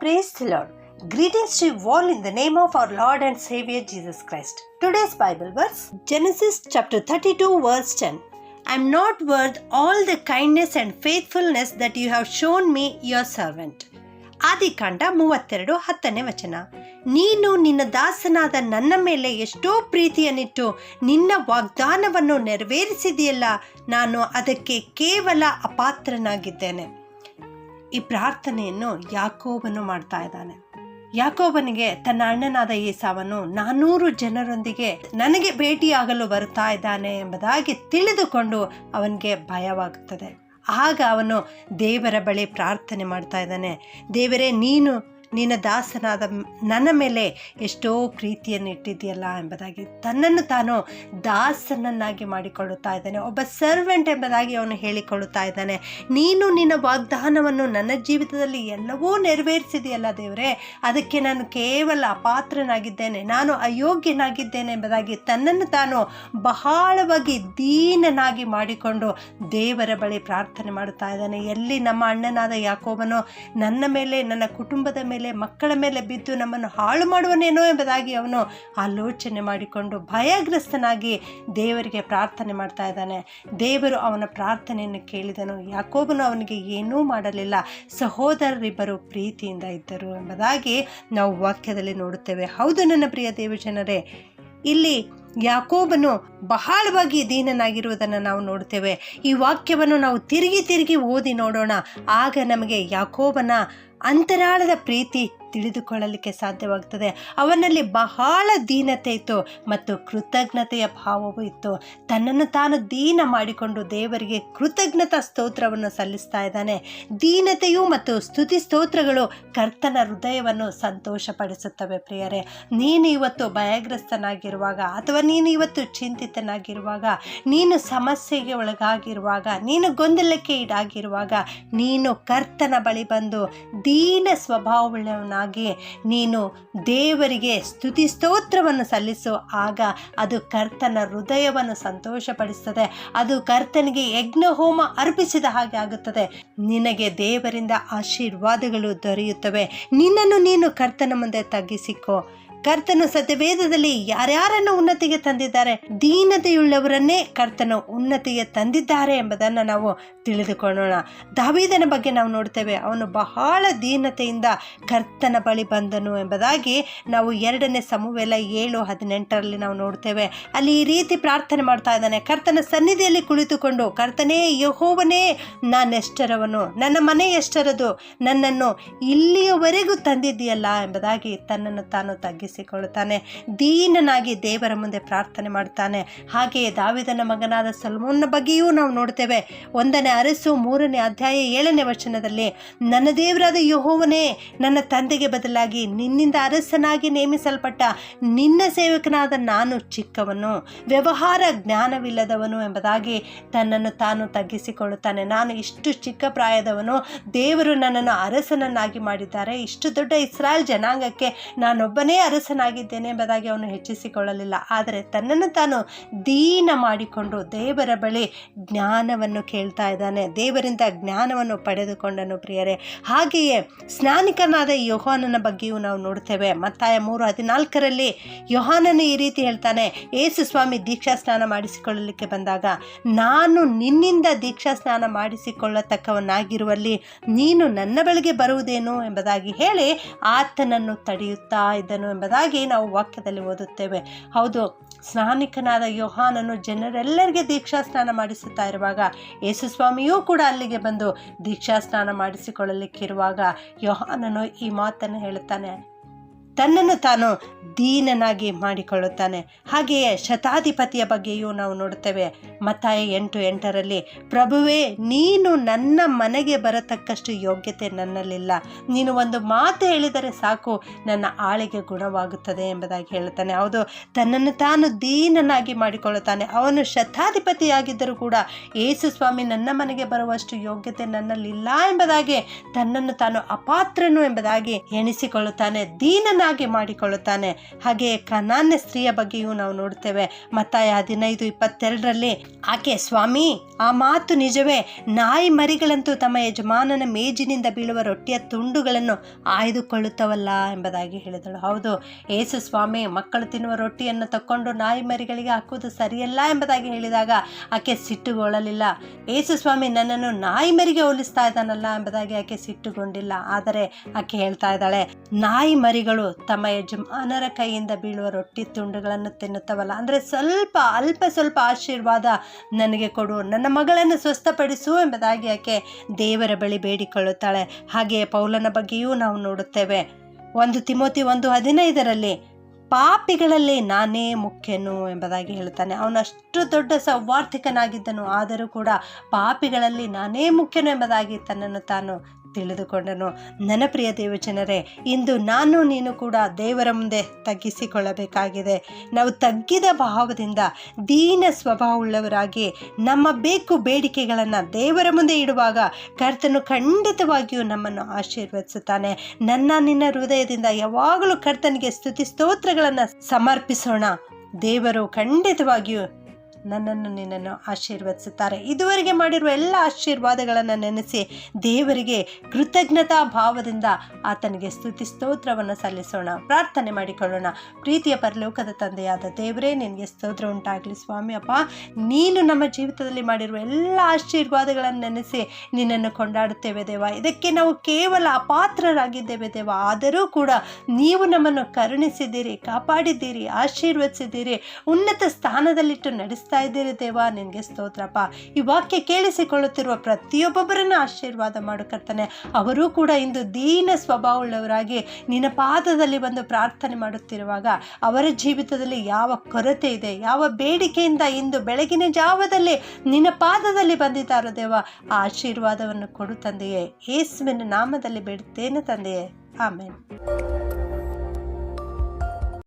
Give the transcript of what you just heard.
Praise the Lord. Greetings to you all in the name of our Lord and Savior Jesus Christ. Today's Bible verse Genesis chapter 32, verse 10. I am not worth all the kindness and faithfulness that you have shown me, your servant. ಆದಿಕಾಂಡ ಮೂವತ್ತೆರಡು ಹತ್ತನೇ ವಚನ ನೀನು ನಿನ್ನ ದಾಸನಾದ ನನ್ನ ಮೇಲೆ ಎಷ್ಟೋ ಪ್ರೀತಿಯನ್ನಿಟ್ಟು ನಿನ್ನ ವಾಗ್ದಾನವನ್ನು ನೆರವೇರಿಸಿದೆಯಲ್ಲ ನಾನು ಅದಕ್ಕೆ ಕೇವಲ ಅಪಾತ್ರನಾಗಿದ್ದೇನೆ ಈ ಪ್ರಾರ್ಥನೆಯನ್ನು ಯಾಕೋಬನು ಮಾಡ್ತಾ ಇದ್ದಾನೆ. ಯಾಕೋಬನಿಗೆ ತನ್ನ ಅಣ್ಣನಾದ ಏಸಾವನು ನಾನೂರು ಜನರೊಂದಿಗೆ ನನಗೆ ಭೇಟಿಯಾಗಲು ಬರ್ತಾ ಇದ್ದಾನೆ ಎಂಬುದಾಗಿ ತಿಳಿದುಕೊಂಡು ಅವನಿಗೆ ಭಯವಾಗುತ್ತದೆ. ಆಗ ಅವನು ದೇವರ ಬಳಿ ಪ್ರಾರ್ಥನೆ ಮಾಡ್ತಾ ಇದ್ದಾನೆ. ದೇವರೇ, ನೀನು ನಿನ್ನ ದಾಸನಾದ ನನ್ನ ಮೇಲೆ ಎಷ್ಟೋ ಪ್ರೀತಿಯನ್ನು ಇಟ್ಟಿದೆಯಲ್ಲ ಎಂಬುದಾಗಿ ತನ್ನನ್ನು ತಾನು ದಾಸನನ್ನಾಗಿ ಮಾಡಿಕೊಳ್ಳುತ್ತಾ ಇದ್ದಾನೆ. ಒಬ್ಬ ಸರ್ವೆಂಟ್ ಎಂಬುದಾಗಿ ಅವನು ಹೇಳಿಕೊಳ್ಳುತ್ತಾ ಇದ್ದಾನೆ. ನೀನು ನಿನ್ನ ವಾಗ್ದಾನವನ್ನು ನನ್ನ ಜೀವಿತದಲ್ಲಿ ಎಲ್ಲವೂ ನೆರವೇರಿಸಿದೆಯಲ್ಲ ದೇವರೇ, ಅದಕ್ಕೆ ನಾನು ಕೇವಲ ಅಪಾತ್ರನಾಗಿದ್ದೇನೆ, ನಾನು ಅಯೋಗ್ಯನಾಗಿದ್ದೇನೆ ಎಂಬುದಾಗಿ ತನ್ನನ್ನು ತಾನು ಬಹಳವಾಗಿ ದೀನನಾಗಿ ಮಾಡಿಕೊಂಡು ದೇವರ ಬಳಿ ಪ್ರಾರ್ಥನೆ ಮಾಡುತ್ತಾ ಇದ್ದಾನೆ. ಎಲ್ಲಿ ನಮ್ಮ ಅಣ್ಣನಾದ ಯಾಕೋಬನು ನನ್ನ ಮೇಲೆ, ನನ್ನ ಕುಟುಂಬದ ಮೇಲೆ ಮಕ್ಕಳ ಮೇಲೆ ಬಿದ್ದು ನಮ್ಮನ್ನು ಹಾಳು ಮಾಡುವನೇನೋ ಎಂಬುದಾಗಿ ಅವನು ಆಲೋಚನೆ ಮಾಡಿಕೊಂಡು ಭಯಗ್ರಸ್ತನಾಗಿ ದೇವರಿಗೆ ಪ್ರಾರ್ಥನೆ ಮಾಡ್ತಾ ಇದ್ದಾನೆ. ದೇವರು ಅವನ ಪ್ರಾರ್ಥನೆಯನ್ನು ಕೇಳಿದನು. ಯಾಕೋಬನು ಅವನಿಗೆ ಏನೂ ಮಾಡಲಿಲ್ಲ. ಸಹೋದರರಿಬ್ಬರು ಪ್ರೀತಿಯಿಂದ ಇದ್ದರು ಎಂಬುದಾಗಿ ನಾವು ವಾಕ್ಯದಲ್ಲಿ ನೋಡುತ್ತೇವೆ. ಹೌದು ನನ್ನ ಪ್ರಿಯ ದೇವಜನರೇ, ಇಲ್ಲಿ ಯಾಕೋಬನು ಬಹಳವಾಗಿ ದೀನನಾಗಿರುವುದನ್ನು ನಾವು ನೋಡ್ತೇವೆ ಈ ವಾಕ್ಯವನ್ನು ನಾವು ತಿರುಗಿ ತಿರುಗಿ ಓದಿ ನೋಡೋಣ. ಆಗ ನಮಗೆ ಯಾಕೋಬನ ಅಂತರಾಳದ ಪ್ರೀತಿ ತಿಳಿದುಕೊಳ್ಳಲಿಕ್ಕೆ ಸಾಧ್ಯವಾಗ್ತದೆ. ಅವನಲ್ಲಿ ಬಹಳ ದೀನತೆ ಇತ್ತು ಮತ್ತು ಕೃತಜ್ಞತೆಯ ಭಾವವೂ ಇತ್ತು. ತನ್ನನ್ನು ತಾನು ದೀನ ಮಾಡಿಕೊಂಡು ದೇವರಿಗೆ ಕೃತಜ್ಞತಾ ಸ್ತೋತ್ರವನ್ನು ಸಲ್ಲಿಸ್ತಾ ಇದ್ದಾನೆ. ದೀನತೆಯು ಮತ್ತು ಸ್ತುತಿ ಸ್ತೋತ್ರಗಳು ಕರ್ತನ ಹೃದಯವನ್ನು ಸಂತೋಷಪಡಿಸುತ್ತವೆ ಪ್ರಿಯರೇ. ನೀನು ಇವತ್ತು ಭಯಗ್ರಸ್ತನಾಗಿರುವಾಗ ಅಥವಾ ನೀನು ಇವತ್ತು ಚಿಂತಿತನಾಗಿರುವಾಗ, ನೀನು ಸಮಸ್ಯೆಗೆ ಒಳಗಾಗಿರುವಾಗ, ನೀನು ಗೊಂದಲಕ್ಕೆ ಈಡಾಗಿರುವಾಗ, ನೀನು ಕರ್ತನ ಬಳಿ ಬಂದು ದೀನ ಸ್ವಭಾವವುಳ್ಳವನಾಗಿ ನೀನು ದೇವರಿಗೆ ಸ್ತುತಿ ಸ್ತೋತ್ರವನ್ನು ಸಲ್ಲಿಸು ಆಗ ಅದು ಕರ್ತನ ಹೃದಯವನ್ನು ಸಂತೋಷಪಡಿಸುತ್ತದೆ ಅದು ಕರ್ತನಿಗೆ ಯಜ್ಞ ಹೋಮ ಅರ್ಪಿಸಿದ ಹಾಗೆ ಆಗುತ್ತದೆ. ನಿನಗೆ ದೇವರಿಂದ ಆಶೀರ್ವಾದಗಳು ದೊರೆಯುತ್ತವೆ. ನಿನ್ನನ್ನು ನೀನು ಕರ್ತನ ಮುಂದೆ ತಗ್ಗಿಸಿಕೋ. ಕರ್ತನು ಸತ್ಯವೇದದಲ್ಲಿ ಯಾರ್ಯಾರನ್ನು ಉನ್ನತಿಗೆ ತಂದಿದ್ದಾರೆ, ದೀನತೆಯುಳ್ಳವರನ್ನೇ ಕರ್ತನು ಉನ್ನತಿಗೆ ತಂದಿದ್ದಾರೆ ಎಂಬುದನ್ನು ನಾವು ತಿಳಿದುಕೊಳ್ಳೋಣ. ದಾವೀದನ ಬಗ್ಗೆ ನಾವು ನೋಡ್ತೇವೆ, ಅವನು ಬಹಳ ದೀನತೆಯಿಂದ ಕರ್ತನ ಬಳಿ ಬಂದನು ಎಂಬುದಾಗಿ ನಾವು ಎರಡನೇ ಸಮುವೆಲ ಏಳು ಹದಿನೆಂಟರಲ್ಲಿ ನಾವು ನೋಡ್ತೇವೆ. ಅಲ್ಲಿ ಈ ರೀತಿ ಪ್ರಾರ್ಥನೆ ಮಾಡ್ತಾ ಇದ್ದಾನೆ, ಕರ್ತನ ಸನ್ನಿಧಿಯಲ್ಲಿ ಕುಳಿತುಕೊಂಡು ಕರ್ತನೇ ಯಹೋವನೇ ನಾನೆಷ್ಟರವನು ನನ್ನ ಮನೆ ಎಷ್ಟರದು, ನನ್ನನ್ನು ಇಲ್ಲಿಯವರೆಗೂ ತಂದಿದ್ದೀಯಲ್ಲ ಎಂಬುದಾಗಿ ತನ್ನನ್ನು ತಾನು ತಗ್ಗಿಸಿಕೊಳ್ಳುತ್ತಾನೆ ದೀನನಾಗಿ ದೇವರ ಮುಂದೆ ಪ್ರಾರ್ಥನೆ ಮಾಡ್ತಾನೆ ಹಾಗೆಯೇ ದಾವಿದನ ಮಗನಾದ ಸಲ್ಮೋನ್ನ ಬಗ್ಗೆಯೂ ನಾವು ನೋಡ್ತೇವೆ. ಒಂದನೇ ಅರಸು, ಮೂರನೇ ಅಧ್ಯಾಯ, ಏಳನೇ ವಚನದಲ್ಲಿ, ನನ್ನ ದೇವರಾದ ಯಹೋವನೇ, ನನ್ನ ತಂದೆಗೆ ಬದಲಾಗಿ ನಿನ್ನಿಂದ ಅರಸನಾಗಿ ನೇಮಿಸಲ್ಪಟ್ಟ ನಿನ್ನ ಸೇವಕನಾದ ನಾನು ಚಿಕ್ಕವನು. ವ್ಯವಹಾರ ಜ್ಞಾನವಿಲ್ಲದವನು ಎಂಬುದಾಗಿ ತನ್ನನ್ನು ತಾನು ತಗ್ಗಿಸಿಕೊಳ್ಳುತ್ತಾನೆ. ನಾನು ಇಷ್ಟು ಚಿಕ್ಕ ಪ್ರಾಯದವನು. ದೇವರು ನನ್ನನ್ನು ಅರಸನನ್ನಾಗಿ ಮಾಡಿದ್ದಾರೆ. ಇಷ್ಟು ದೊಡ್ಡ ಇಸ್ರಾಯೇಲ್ ಜನಾಂಗಕ್ಕೆ ನಾನೊಬ್ಬನೇ ಅರಸನಾಗಿದ್ದೇನೆ ಎಂಬುದಾಗಿ ಅವನು ಹೆಚ್ಚಿಸಿಕೊಳ್ಳಲಿಲ್ಲ. ಆದರೆ ತನ್ನನ್ನು ತಾನು ದೀನ ಮಾಡಿಕೊಂಡು ದೇವರ ಬಳಿ ಜ್ಞಾನವನ್ನು ಕೇಳ್ತಾ ಇದ್ದಾನೆ. ದೇವರಿಂದ ಜ್ಞಾನವನ್ನು ಪಡೆದುಕೊಂಡನು ಪ್ರಿಯರೇ. ಹಾಗೆಯೇ ಸ್ನಾನಿಕನಾದ ಯೋಹಾನನ ಬಗ್ಗೆಯೂ ನಾವು ನೋಡ್ತೇವೆ ಮತ್ತಾಯ ಮೂರು ಹದಿನಾಲ್ಕರಲ್ಲಿ ಯೋಹಾನನು ಈ ರೀತಿ ಹೇಳ್ತಾನೆ ಏಸು ಸ್ವಾಮಿ ದೀಕ್ಷಾ ಸ್ನಾನ ಮಾಡಿಸಿಕೊಳ್ಳಲಿಕ್ಕೆ ಬಂದಾಗ ನಾನು ನಿನ್ನಿಂದ ದೀಕ್ಷಾ ಸ್ನಾನ ಮಾಡಿಸಿಕೊಳ್ಳತಕ್ಕವನಾಗಿರುವಲ್ಲಿ ನೀನು ನನ್ನ ಬಳಿಗೆ ಬರುವುದೇನು? ಎಂಬುದಾಗಿ ಹೇಳಿ ಆತನನ್ನು ತಡೆಯುತ್ತಾ ಇದ್ದನು ಎಂಬುದಾಗಿ ನಾವು ವಾಕ್ಯದಲ್ಲಿ ಓದುತ್ತೇವೆ. ಹೌದು, ಸ್ನಾನಿಕನಾದ ಯೋಹಾನನು ಜನರೆಲ್ಲರಿಗೆ ದೀಕ್ಷಾ ಸ್ನಾನ ಮಾಡಿಸುತ್ತಾ ಇರುವಾಗ ಯೇಸು ಸ್ವಾಮಿಯೂ ಕೂಡ ಅಲ್ಲಿಗೆ ಬಂದು ದೀಕ್ಷಾ ಸ್ನಾನ ಮಾಡಿಸಿಕೊಳ್ಳಲಿಕ್ಕಿರುವಾಗ ಯೋಹಾನನು ಈ ಮಾತನ್ನು ಹೇಳುತ್ತಾನೆ. ತನ್ನನ್ನು ತಾನು ದೀನನಾಗಿ ಮಾಡಿಕೊಳ್ಳುತ್ತಾನೆ. ಹಾಗೆಯೇ ಶತಾಧಿಪತಿಯ ಬಗ್ಗೆಯೂ ನಾವು ನೋಡುತ್ತೇವೆ. ಮತ್ತಾಯ ಎಂಟು ಎಂಟರಲ್ಲಿ, ಪ್ರಭುವೇ, ನೀನು ನನ್ನ ಮನೆಗೆ ಬರತಕ್ಕಷ್ಟು ಯೋಗ್ಯತೆ ನನ್ನಲ್ಲಿಲ್ಲ. ನೀನು ಒಂದು ಮಾತು ಹೇಳಿದರೆ ಸಾಕು, ನನ್ನ ಆಳಿಗೆ ಗುಣವಾಗುತ್ತದೆ ಎಂಬುದಾಗಿ ಹೇಳುತ್ತಾನೆ. ಹೌದು, ತನ್ನನ್ನು ತಾನು ದೀನನಾಗಿ ಮಾಡಿಕೊಳ್ಳುತ್ತಾನೆ. ಅವನು ಶತಾಧಿಪತಿಯಾಗಿದ್ದರೂ ಕೂಡ ಏಸು ಸ್ವಾಮಿ ನನ್ನ ಮನೆಗೆ ಬರುವಷ್ಟು ಯೋಗ್ಯತೆ ನನ್ನಲ್ಲಿಲ್ಲ ಎಂಬುದಾಗಿ ತನ್ನನ್ನು ತಾನು ಅಪಾತ್ರನು ಎಂಬುದಾಗಿ ಎಣಿಸಿಕೊಳ್ಳುತ್ತಾನೆ. ದೀನನಾಗಿ ಮಗಳನ್ನಾಗಿ ಮಾಡಿಕೊಳ್ಳುತ್ತಾನೆ. ಹಾಗೆ ಕನಾನ್ಯ ಸ್ತ್ರೀಯ ಬಗ್ಗೆಯೂ ನಾವು ನೋಡ್ತೇವೆ. ಮತ್ತಾಯ ಹದಿನೈದು ಇಪ್ಪತ್ತೆರಡರಲ್ಲಿ ಆಕೆ, ಸ್ವಾಮಿ, ಆ ಮಾತು ನಿಜವೇ. ನಾಯಿ ಮರಿಗಳಂತೂ ತಮ್ಮ ಯಜಮಾನನ ಮೇಜಿನಿಂದ ಬೀಳುವ ರೊಟ್ಟಿಯ ತುಂಡುಗಳನ್ನು ಆಯ್ದುಕೊಳ್ಳುತ್ತವಲ್ಲ ಎಂಬುದಾಗಿ ಹೇಳಿದಳು. ಹೌದು, ಏಸು ಸ್ವಾಮಿ, ಮಕ್ಕಳು ತಿನ್ನುವ ರೊಟ್ಟಿಯನ್ನು ತಕ್ಕೊಂಡು ನಾಯಿ ಮರಿಗಳಿಗೆ ಹಾಕುವುದು ಸರಿಯಲ್ಲ ಎಂಬುದಾಗಿ ಹೇಳಿದಾಗ ಆಕೆ ಸಿಟ್ಟುಗೊಳ್ಳಲಿಲ್ಲ. ಏಸು ಸ್ವಾಮಿ, ನನ್ನನ್ನು ನಾಯಿ ಮರಿಗೆ ಹೋಲಿಸ್ತಾ ಇದ್ದಾನಲ್ಲ ಎಂಬುದಾಗಿ ಆಕೆ ಸಿಟ್ಟುಗೊಂಡಿಲ್ಲ. ಆದರೆ ಆಕೆ ಹೇಳ್ತಾ ಇದ್ದಾಳೆ, ನಾಯಿ ಮರಿಗಳು ತಮ್ಮ ಯಜಮಾನರ ಕೈಯಿಂದ ಬೀಳುವ ರೊಟ್ಟಿ ತುಂಡುಗಳನ್ನು ತಿನ್ನುತ್ತವಲ್ಲ. ಅಂದರೆ ಸ್ವಲ್ಪ, ಅಲ್ಪ ಸ್ವಲ್ಪ ಆಶೀರ್ವಾದ ನನಗೆ ಕೊಡು, ನನ್ನ ಮಗಳನ್ನು ಸ್ವಸ್ಥಪಡಿಸು ಎಂಬುದಾಗಿ ಆಕೆ ದೇವರ ಬಳಿ ಬೇಡಿಕೊಳ್ಳುತ್ತಾಳೆ. ಹಾಗೆಯೇ ಪೌಲನ ಬಗ್ಗೆಯೂ ನಾವು ನೋಡುತ್ತೇವೆ. ಒಂದು ತಿಮೋತಿ ಒಂದು ಹದಿನೈದರಲ್ಲಿ, ಪಾಪಿಗಳಲ್ಲಿ ನಾನೇ ಮುಖ್ಯನು ಎಂಬುದಾಗಿ ಹೇಳ್ತಾನೆ ಅವನಷ್ಟು ದೊಡ್ಡ ಸೌವಾರ್ಥಿಕನಾಗಿದ್ದನು ಆದರೂ ಕೂಡ ಪಾಪಿಗಳಲ್ಲಿ ನಾನೇ ಮುಖ್ಯನು ಎಂಬುದಾಗಿ ತನ್ನನ್ನು ತಾನು ತಿಳಿದುಕೊಂಡನು. ನನ್ನ ಪ್ರಿಯ ದೇವಜನರೇ, ಇಂದು ನಾನು ನೀನು ಕೂಡ ದೇವರ ಮುಂದೆ ತಗ್ಗಿಸಿಕೊಳ್ಳಬೇಕಾಗಿದೆ. ನಾವು ತಗ್ಗಿದ ಭಾವದಿಂದ ದೀನ ಸ್ವಭಾವವುಳ್ಳವರಾಗಿ ನಮ್ಮ ಬೇಕು ಬೇಡಿಕೆಗಳನ್ನು ದೇವರ ಮುಂದೆ ಇಡುವಾಗ ಕರ್ತನು ಖಂಡಿತವಾಗಿಯೂ ನಮ್ಮನ್ನು ಆಶೀರ್ವದಿಸುತ್ತಾನೆ. ನನ್ನ, ನಿನ್ನ ಹೃದಯದಿಂದ ಯಾವಾಗಲೂ ಕರ್ತನಿಗೆ ಸ್ತುತಿ ಸ್ತೋತ್ರಗಳನ್ನು ಸಮರ್ಪಿಸೋಣ. ದೇವರು ಖಂಡಿತವಾಗಿಯೂ ನನ್ನನ್ನು ನಿನ್ನನ್ನು ಆಶೀರ್ವದಿಸುತ್ತಾರೆ. ಇದುವರೆಗೆ ಮಾಡಿರುವ ಎಲ್ಲ ಆಶೀರ್ವಾದಗಳನ್ನು ನೆನೆಸಿ ದೇವರಿಗೆ ಕೃತಜ್ಞತಾ ಭಾವದಿಂದ ಆತನಿಗೆ ಸ್ತುತಿ ಸ್ತೋತ್ರವನ್ನು ಸಲ್ಲಿಸೋಣ. ಪ್ರಾರ್ಥನೆ ಮಾಡಿಕೊಳ್ಳೋಣ. ಪ್ರೀತಿಯ ಪರಲೋಕದ ತಂದೆಯಾದ ದೇವರೇ, ನಿನಗೆ ಸ್ತೋತ್ರ ಉಂಟಾಗಲಿ ಸ್ವಾಮಿ ಅಪ್ಪ. ನೀನು ನಮ್ಮ ಜೀವಿತದಲ್ಲಿ ಮಾಡಿರುವ ಎಲ್ಲ ಆಶೀರ್ವಾದಗಳನ್ನು ನೆನೆಸಿ ನಿನ್ನನ್ನು ಕೊಂಡಾಡುತ್ತೇವೆ ದೇವ. ಇದಕ್ಕೆ ನಾವು ಕೇವಲ ಅಪಾತ್ರರಾಗಿದ್ದೇವೆ ದೇವ. ಆದರೂ ಕೂಡ ನೀವು ನಮ್ಮನ್ನು ಕರುಣಿಸಿದ್ದೀರಿ, ಕಾಪಾಡಿದ್ದೀರಿ, ಆಶೀರ್ವದಿಸಿದ್ದೀರಿ, ಉನ್ನತ ಸ್ಥಾನದಲ್ಲಿಟ್ಟು ನಡೆಸ್ತಾ ಇದ್ದೀರಿ ದೇವ, ನಿನಗೆ ಸ್ತೋತ್ರಪ್ಪ. ಈ ವಾಕ್ಯ ಕೇಳಿಸಿಕೊಳ್ಳುತ್ತಿರುವ ಪ್ರತಿಯೊಬ್ಬೊಬ್ಬರನ್ನು ಆಶೀರ್ವಾದ ಮಾಡು ಕರ್ತನೆ. ಅವರೂ ಕೂಡ ಇಂದು ದೀನ ಸ್ವಭಾವವುಳ್ಳವರಾಗಿ ನಿನ್ನ ಪಾದದಲ್ಲಿ ಬಂದು ಪ್ರಾರ್ಥನೆ ಮಾಡುತ್ತಿರುವಾಗ ಅವರ ಜೀವಿತದಲ್ಲಿ ಯಾವ ಕೊರತೆ ಇದೆ, ಯಾವ ಬೇಡಿಕೆಯಿಂದ ಇಂದು ಬೆಳಗಿನ ಜಾವದಲ್ಲಿ ನಿನ್ನ ಪಾದದಲ್ಲಿ ಬಂದಿದ್ದಾರೋ ದೇವ, ಆ ಆಶೀರ್ವಾದವನ್ನು ಕೊಡು ತಂದೆಯೇ. ಯೇಸುವಿನ ನಾಮದಲ್ಲಿ ಬೇಡುತ್ತೇನೆ ತಂದೆಯೇ. ಆಮೇಲೆ